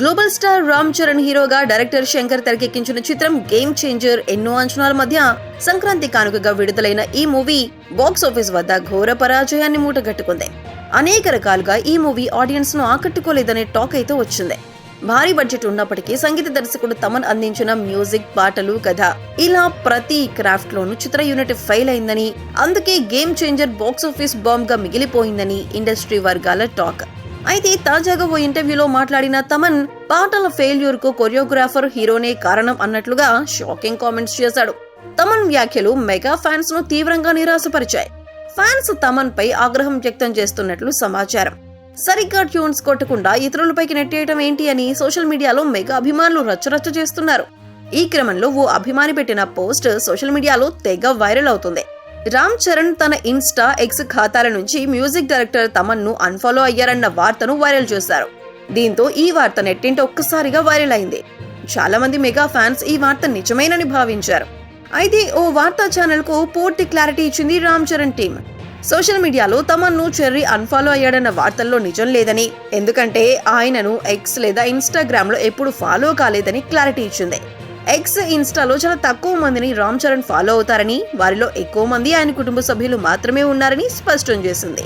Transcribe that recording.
Global star Ram Charan హీరోగా director Shankar తెరకెక్కించిన చిత్రం గేమ్ చేంజర్ ఎన్నో అంచనాల మధ్య సంక్రాంతి కానుకగా విడుదలైన ఈ మూవీ బాక్స్ ఆఫీస్ వద్ద ఘోర పరాజయాన్ని మూటగట్టుకుంది. అనేక రకాలుగా ఈ మూవీ ఆడియన్స్ను ఆకట్టుకోలేదనే టాక్ అయితే వచ్చింది. భారీ బడ్జెట్ ఉన్నప్పటికీ సంగీత దర్శకుడు తమన్ అందించిన మ్యూజిక్ పాటలు కథ ఇలా ప్రతి క్రాఫ్ట్ లోనూ చిత్ర యూనిట్ ఫెయిల్ అయిందని అందుకే గేమ్ చేంజర్ బాక్స్ ఆఫీస్ బాంబ్గా మిగిలిపోయిందని ఇండస్ట్రీ వర్గాల టాక్. అయితే తాజాగా ఓ ఇంటర్వ్యూలో మాట్లాడిన తమన్ పాటల ఫెయిల్యూర్కు కొరియోగ్రాఫర్ హీరోనే కారణం అన్నట్లుగా షాకింగ్ కామెంట్స్ చేశాడు. తమన్ వ్యాఖ్యలు మెగా ఫ్యాన్స్ను తీవ్రంగా నిరాశపరిచాయి. ఫ్యాన్స్ తమన్ పై ఆగ్రహం వ్యక్తం చేస్తున్నట్లు సమాచారం. సరిగ్గా ట్యూన్స్ కొట్టకుండా ఇతరులపైకి నెట్టేయటం ఏంటి అని సోషల్ మీడియాలో మెగా అభిమానులు రచ్చరచ్చ చేస్తున్నారు. ఈ క్రమంలో ఓ అభిమాని పెట్టిన పోస్ట్ సోషల్ మీడియాలో తెగ వైరల్ అవుతుంది. రామ్ చరణ్ తన ఇన్స్టా ఎక్స్ ఖాతాల నుంచి మ్యూజిక్ డైరెక్టర్ తమన్ను అన్ఫాలో అయ్యారన్న వార్తను వైరల్ చేశారు. దీంతో ఈ వార్త నెట్టింట ఒక్కసారిగా వైరల్ అయింది. చాలా మంది మెగా ఫ్యాన్స్ ఈ వార్త నిజమేనని భావించారు. అయితే ఓ వార్తా ఛానల్కు పూర్తి క్లారిటీ ఇచ్చింది రామ్ చరణ్ టీం సోషల్ మీడియాలో తమన్ను చెర్రీ అన్ఫాలో అయ్యాడన్న వార్తల్లో నిజం లేదని ఎందుకంటే ఆయనను ఎక్స్ లేదా ఇన్స్టాగ్రామ్లో ఎప్పుడు ఫాలో కాలేదని క్లారిటీ ఇచ్చింది. ఎక్స్ ఇన్స్టాలో చాలా తక్కువ మందిని రామ్ చరణ్ ఫాలో అవుతారని వారిలో ఎక్కువ మంది ఆయన కుటుంబ సభ్యులు మాత్రమే ఉన్నారని స్పష్టం చేసింది.